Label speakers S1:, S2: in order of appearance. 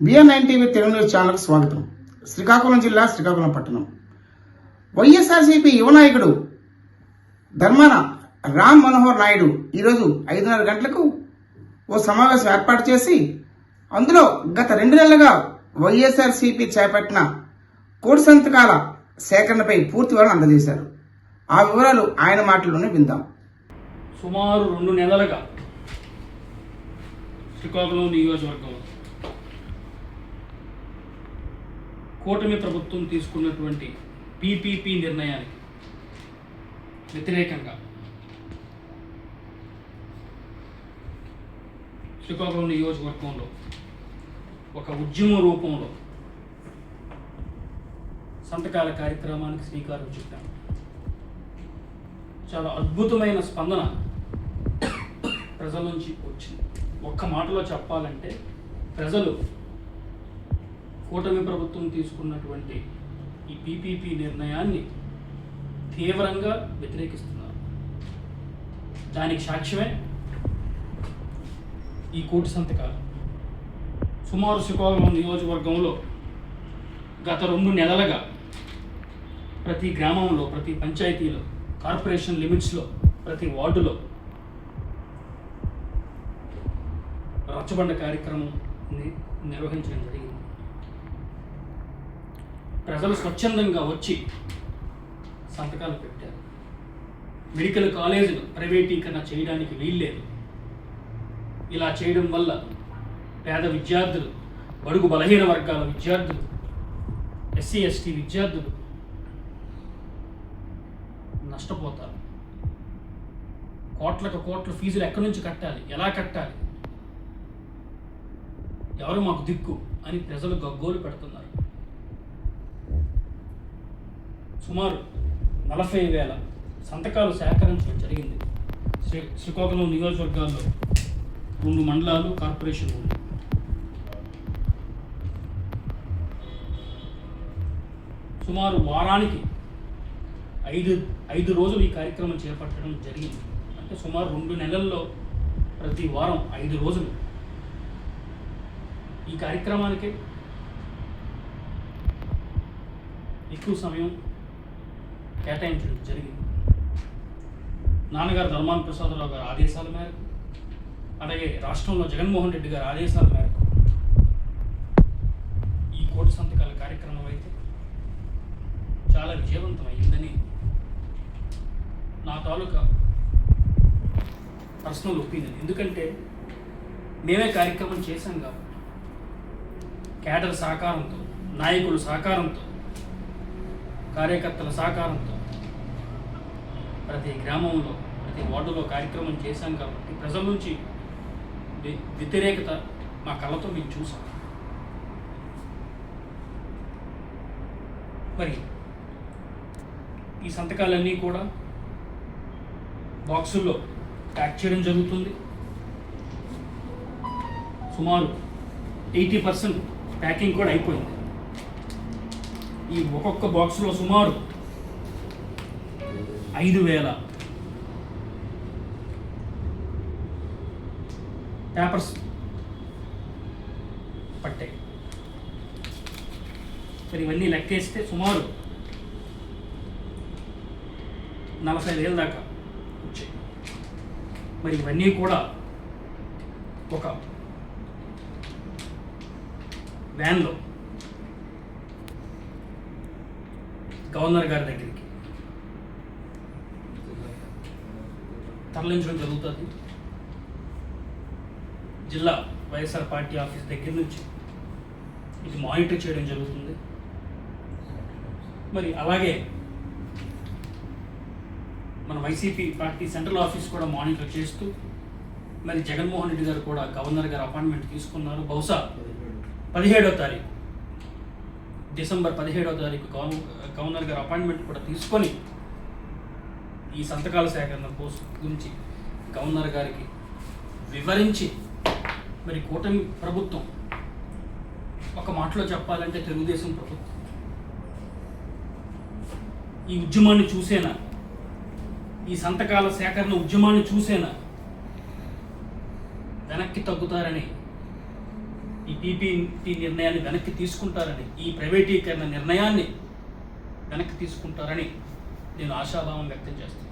S1: BN nine TV Telugu news ఛానల్కి స్వాగతం. శ్రీకాకుళం జిల్లా శ్రీకాకుళం పట్టణం. వైఎస్ఆర్సీపీ యువ నాయకుడు ధర్మాన రామ్ మనోహర్ నాయుడు ఈరోజు ఐదున్నర గంటలకు ఓ సమావేశం ఏర్పాటు చేసి అందులో గత రెండు నెలలుగా వైఎస్ఆర్సీపీ చేపట్టిన కోటి సంతకాల సేకరణపై పూర్తి వివరణ అందజేశారు. ఆ వివరాలు ఆయన మాటల్లోనే విందాం.
S2: సుమారు రెండు నెలలుగా శ్రీకాకుళం నియోజకవర్గంలో కూటమి ప్రభుత్వం తీసుకున్నటువంటి పీపీపీ నిర్ణయానికి వ్యతిరేకంగా శ్రీకాకుళం నియోజకవర్గంలో ఒక ఉద్యమ రూపంలో సంతకాల కార్యక్రమానికి శ్రీకారం చుట్టాము చాలా అద్భుతమైన స్పందన ప్రజల నుంచి వచ్చింది. ఒక్క మాటలో చెప్పాలంటే ప్రజలు కూటమి ప్రభుత్వం తీసుకున్నటువంటి ఈ పీపీపీ నిర్ణయాన్ని తీవ్రంగా వ్యతిరేకిస్తున్నారు. దానికి సాక్ష్యమే ఈ కోటి సంతకాలు. సుమారు శ్రీకాకుళం నియోజకవర్గంలో గత రెండు నెలలుగా ప్రతి గ్రామంలో ప్రతి పంచాయతీలో కార్పొరేషన్ లిమిట్స్లో ప్రతి వార్డులో రచ్చబండ కార్యక్రమం ని- నిర్వహించడం జరిగింది. ప్రజలు స్వచ్ఛందంగా వచ్చి సంతకాలు పెట్టారు. మెడికల్ కాలేజీలు ప్రైవేటీకరణ చేయడానికి వీల్లేదు. ఇలా చేయడం వల్ల పేద విద్యార్థులు బడుగు బలహీన వర్గాల విద్యార్థులు ఎస్సీ ఎస్టీ విద్యార్థులు నష్టపోతారు. కోట్లకు కోట్ల ఫీజులు ఎక్కడి నుంచి కట్టాలి? ఎలా కట్టాలి? ఎవరు మాకు దిక్కు అని ప్రజలు గగ్గోలు పెడుతున్నారు. సుమారు నలభై వేల సంతకాలు సేకరించడం జరిగింది. శ్రీ శ్రీకాకుళం నియోజకవర్గాల్లో రెండు మండలాలు కార్పొరేషన్ ఉంది. సుమారు వారానికి ఐదు ఐదు రోజులు ఈ కార్యక్రమం చేపట్టడం జరిగింది. అంటే సుమారు రెండు నెలల్లో ప్రతి వారం ఐదు రోజులు ఈ కార్యక్రమానికి ఎక్కువ సమయం కేటాయించడం జరిగింది. నాన్నగారు ధర్మాన ప్రసాదరావు గారి ఆదేశాల మేరకు అలాగే రాష్ట్రంలో జగన్మోహన్ రెడ్డి గారి ఆదేశాల మేరకు ఈ కోటి సంతకాల కార్యక్రమం అయితే చాలా విజయవంతమైందని నా తాలూకా పర్సనల్ ఒపీనియన్. ఎందుకంటే మేమే కార్యక్రమం చేశాం కాబట్టి కేడర్ సహకారంతో నాయకుల సహకారంతో కార్యకర్తల సహకారంతో ప్రతి గ్రామంలో ప్రతి వార్డులో కార్యక్రమం చేశాం కాబట్టి ప్రజల నుంచి వ్యతిరేకత మా కళ్ళతో మేము చూసాం. మరి ఈ సంతకాలన్నీ కూడా బాక్సుల్లో ప్యాక్ చేయడం జరుగుతుంది. సుమారు ఎయిటీ పర్సెంట్ ప్యాకింగ్ కూడా అయిపోయింది. ఈ ఒక్కొక్క బాక్స్లో సుమారు ఐదు వేల. పేపర్స్ పట్టాయి మరి ఇవన్నీ లెక్కేస్తే సుమారు నలభై వేల దాకా వచ్చాయి. మరి ఇవన్నీ కూడా ఒక వ్యాన్లో గవర్నర్ గారి దగ్గరికి తరలించడం జరుగుతుంది. జిల్లా వైఎస్ఆర్ పార్టీ ఆఫీస్ దగ్గర నుంచి ఇది మానిటర్ చేయడం జరుగుతుంది. మరి అలాగే మన వైసీపీ పార్టీ సెంట్రల్ ఆఫీస్ కూడా మానిటర్ చేస్తూ మరి జగన్మోహన్ రెడ్డి గారు కూడా గవర్నర్ గారు అపాయింట్మెంట్ తీసుకున్నారు. బహుశా పదిహేడో తారీఖు డిసెంబర్ పదిహేడో తారీఖు గవర్న గవర్నర్ గారు అపాయింట్మెంట్ కూడా తీసుకొని ఈ సంతకాల సేకరణ పోస్ట్ గురించి గవర్నర్ గారికి వివరించి మరి కూటమి ప్రభుత్వం ఒక మాటలో చెప్పాలంటే తెలుగుదేశం ప్రభుత్వం ఈ ఉద్యమాన్ని చూసేనా? ఈ సంతకాల సేకరణ ఉద్యమాన్ని చూసేనా? వెనక్కి తగ్గుతారని ఈ పీపీటీ నిర్ణయాన్ని వెనక్కి తీసుకుంటారని ఈ ప్రైవేటీకరణ నిర్ణయాన్ని వెనక్కి తీసుకుంటారని నేను ఆశాభావం వ్యక్తం చేస్తాను